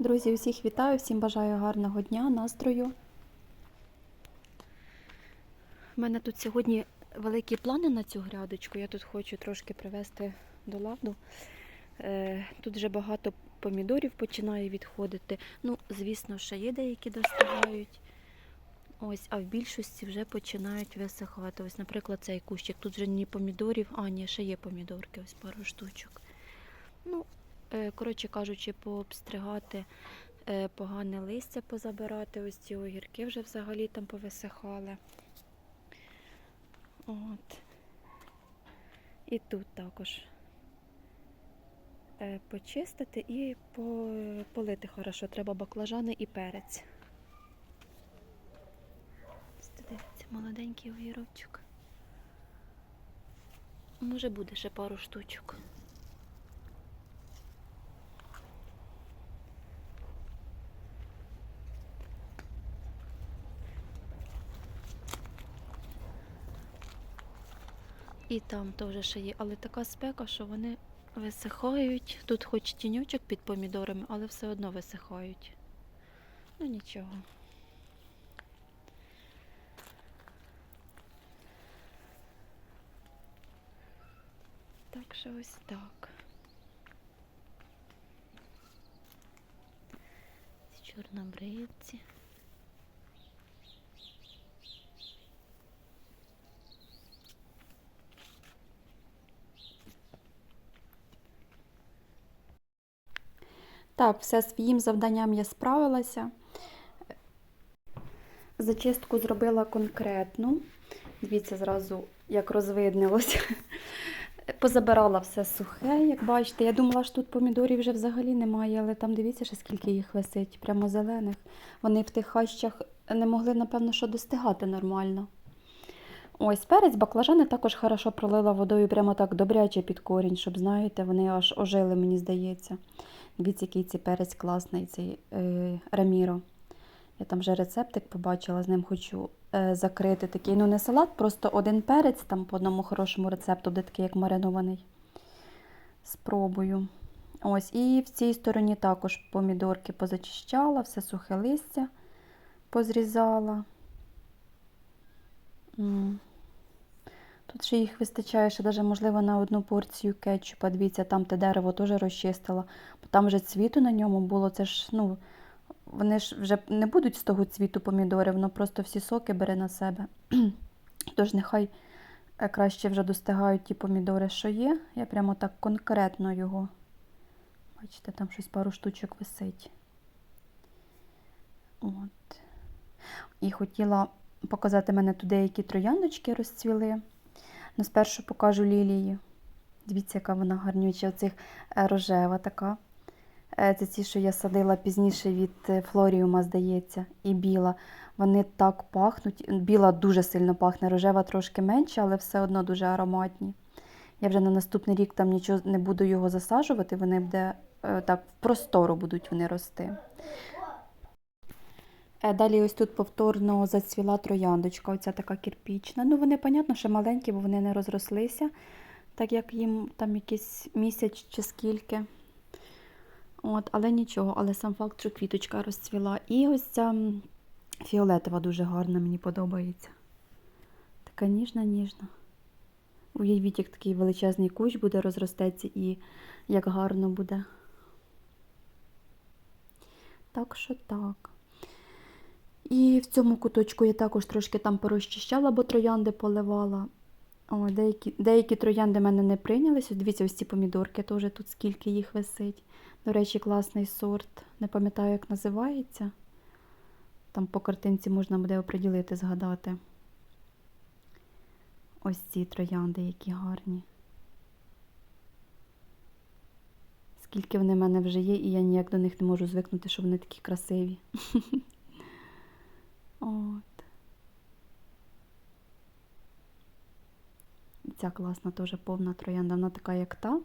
Друзі, усіх вітаю, всім бажаю гарного дня, настрою. У мене тут сьогодні великі плани на цю грядочку. Я тут хочу трошки привести до ладу. Е, Тут вже багато помідорів починає відходити. Ну, звісно, ще є деякі достигають. Ось, а в більшості вже починають висихати. Ось, наприклад, цей кущик. Тут вже ні помідорів, а ні, ще є помідорки, ось пару штучок. Ну, коротше кажучи, пообстригати е, погане листя позабирати. Ось ці огірки вже взагалі там повисихали. От. І тут також е, почистити і полити хорошо. Треба баклажани і перець. Дивіться, молоденький огірочок. Може буде ще пару штучок. І там теж ще є, але така спека, що вони висихають. Тут хоч тіньочок під помідорами, але все одно висихають. Ну нічого. Так що ось так. Ці чорнобривці. Так, все своїм завданням я справилася. Зачистку зробила конкретну. Дивіться, зразу як розвиднилося. Позабирала все сухе, як бачите. Я думала, що тут помідорів вже взагалі немає, але там дивіться, ще скільки їх висить, прямо зелених. Вони в тих хащах не могли, напевно, що достигати нормально. Ось перець, баклажани також хорошо пролила водою, прямо так добряче під корінь, щоб, знаєте, вони аж ожили, мені здається. Дивіться, який цей перець класний, цей е, Раміро. Я там вже рецептик побачила, з ним хочу е, закрити такий. Ну, не салат, просто один перець, там по одному хорошому рецепту, де такий як маринований. Спробую. Ось, і в цій стороні також помідорки позачищала, все сухе листя позрізала. М. Тут ще їх вистачає, ще навіть, можливо, на одну порцію кетчупа. Дивіться, там те дерево теж розчистила. Там вже цвіту на ньому було. Це ж, ну, вони ж вже не будуть з того цвіту помідори, воно просто всі соки бере на себе. Тож нехай е, краще вже достигають ті помідори, що є. Я прямо так конкретно його. Бачите, там щось пару штучок висить. От. І хотіла показати мене тут деякі трояндочки розцвіли. Ну, спершу покажу лілії. Дивіться, яка вона гарнюча, оцих е, рожева така. Е, Це ті, що я садила пізніше від е, флоріума, здається, і біла. Вони так пахнуть. Біла дуже сильно пахне, рожева трошки менше, але все одно дуже ароматні. Я вже на наступний рік там нічого не буду його засаджувати, вони буде так в простору будуть вони рости. Е, Далі ось тут повторно зацвіла трояндочка, оця така кирпічна. Ну, вони, понятно, що маленькі, бо вони не розрослися, так як їм там якийсь місяць чи скільки. От, але нічого, але сам факт, що квіточка розцвіла. І ось ця фіолетова дуже гарна, мені подобається. Така ніжна-ніжна. Уявіть, як такий величезний кущ буде розростеться і як гарно буде. Так що так. І в цьому куточку я також трошки там порозчищала, бо троянди поливала. О, деякі, деякі троянди мене не прийнялися. Дивіться, ось ці помідорки теж тут скільки їх висить. До речі, класний сорт. Не пам'ятаю, як називається. Там по картинці можна буде оприділити, згадати. Ось ці троянди, які гарні. Скільки вони в мене вже є, і я ніяк до них не можу звикнути, що вони такі красиві. От. Ця класна теж повна троянда. Вона така, як та,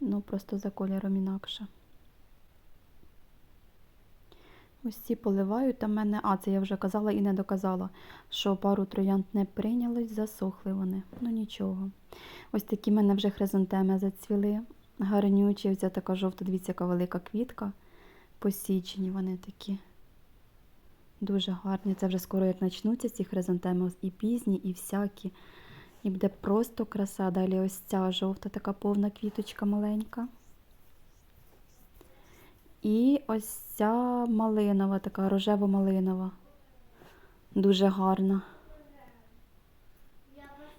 ну просто за кольором інакше. Ось ці поливають там мене. А, це я вже казала і не доказала, що пару троянд не прийнялось, засохли вони. Ну нічого. Ось такі в мене вже хризантеми зацвіли. Гарнючі, ось ця така жовта, дивіться, яка велика квітка. посічені вони такі. Дуже гарні. Це вже скоро як почнуться ці хризантеми і пізні, і всякі. І буде просто краса. Далі ось ця жовта така повна квіточка маленька. І ось ця малинова, така рожево-малинова. Дуже гарна.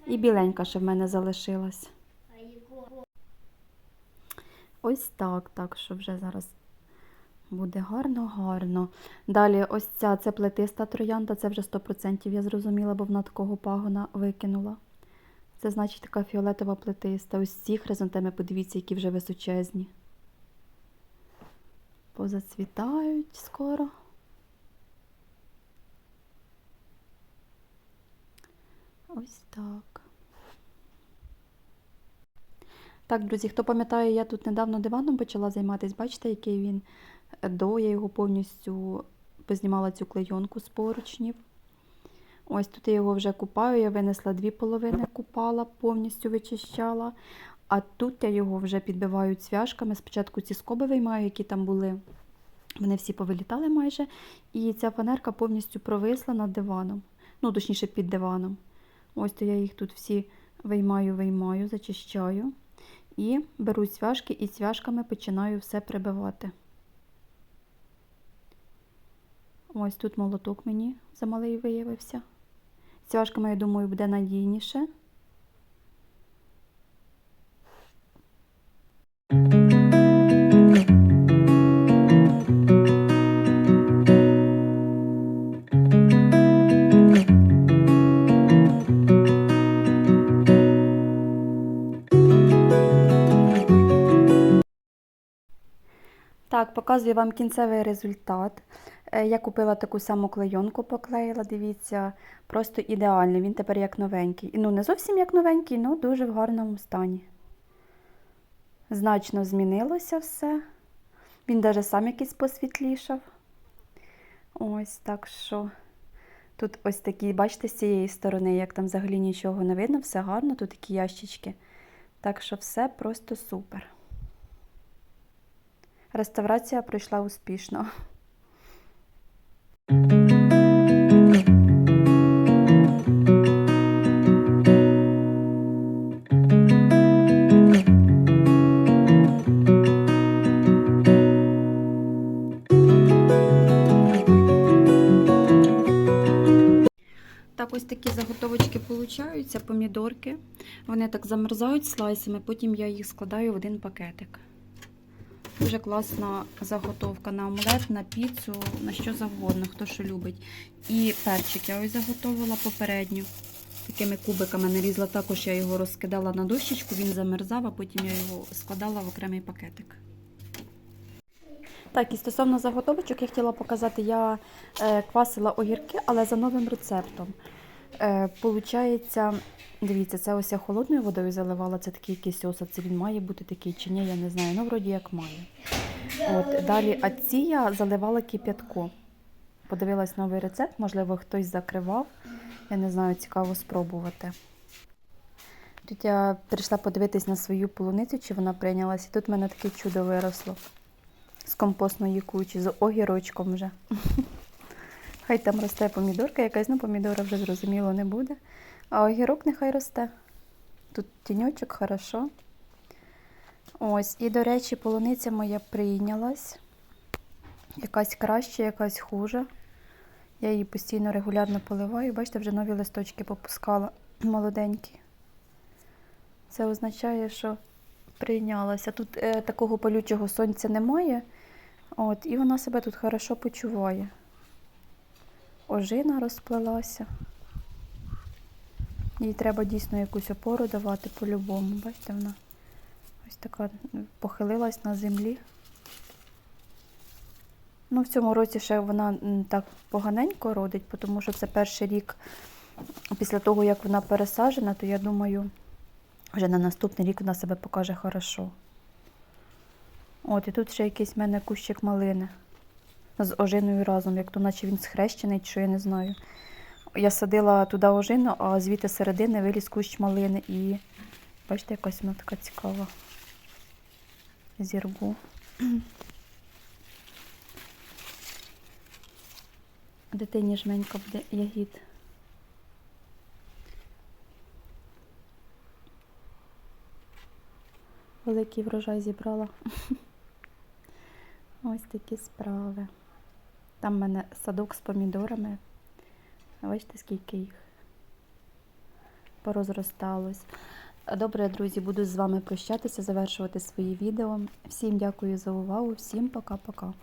І біленька ще в мене залишилась. Ось так, так що вже зараз буде гарно-гарно. Далі ось ця це плетиста троянда, це вже 100% я зрозуміла, бо вона такого пагона викинула. Це значить така фіолетова плетиста. Ось ці хризантеми, подивіться, які вже височезні. Позацвітають скоро. Ось так. Так, друзі, хто пам'ятає, я тут недавно диваном почала займатися. Бачите, який він до, я його повністю познімала цю клейонку з поручнів. Ось тут я його вже купаю, я винесла дві половини, купала, повністю вичищала. А тут я його вже підбиваю цвяшками. Спочатку ці скоби виймаю, які там були. Вони всі повилітали майже. І ця фанерка повністю провисла над диваном. Ну, точніше, під диваном. Ось то я їх тут всі виймаю, виймаю, зачищаю. І беру цвяшки і цвяшками починаю все прибивати. Ось тут молоток мені замалий виявився. Цвяшками, я думаю, буде надійніше. Так, показую вам кінцевий результат. Е, Я купила таку саму клейонку, поклеїла, дивіться, просто ідеальний. Він тепер як новенький. Ну, не зовсім як новенький, але дуже в гарному стані. Значно змінилося все. Він навіть сам якийсь посвітлішав. Ось так що. Тут ось такі, бачите, з цієї сторони, як там взагалі нічого не видно, все гарно, тут такі ящички. Так що все просто супер. Реставрація пройшла успішно. Ось такі заготовочки получаються, помідорки. Вони так замерзають слайсами, потім я їх складаю в один пакетик. Дуже класна заготовка на омлет, на піцу, на що завгодно, хто що любить. І перчик я ось заготовила попередньо. Такими кубиками нарізала. Також я його розкидала на дощечку, він замерзав, а потім я його складала в окремий пакетик. Так, і стосовно заготовочок, я хотіла показати, я е, квасила огірки, але за новим рецептом. Е, получається, дивіться, це ось я холодною водою заливала, це такий якийсь осад, це він має бути такий чи ні, я не знаю. Ну, вроді як має. От, далі, а ці я заливала кип'ятку. Подивилась новий рецепт, можливо, хтось закривав. Я не знаю, цікаво спробувати. Тут я прийшла подивитись на свою полуницю, чи вона прийнялась, і тут в мене таке чудо виросло з компостної кучі, з огірочком вже. Хай там росте помідорка якась, ну помідора вже зрозуміло не буде. А огірок нехай росте. Тут тіньочок, хорошо. Ось, і, до речі, полуниця моя прийнялась. Якась краще, якась хуже. Я її постійно регулярно поливаю. Бачите, вже нові листочки попускала молоденькі. Це означає, що прийнялася. Тут е, такого палючого сонця немає. От, і вона себе тут хорошо почуває. Ожина розплелася. Їй треба дійсно якусь опору давати по-любому. Бачите, вона ось така похилилась на землі. Ну, в цьому році ще вона так поганенько родить, тому що це перший рік після того, як вона пересаджена, то я думаю, вже на наступний рік вона себе покаже хорошо. От, і тут ще якийсь в мене кущик малини з ожиною разом, як то наче він схрещений, чи я не знаю. Я садила туди ожину, а звідти середини виліз кущ малини і бачите, якась вона така цікава. Зірву. Дитині жменько буде ягід. Великий врожай зібрала. Ось такі справи. Там в мене садок з помідорами. Бачите, скільки їх порозросталось. Добре, друзі, буду з вами прощатися, завершувати свої відео. Всім дякую за увагу, всім пока-пока.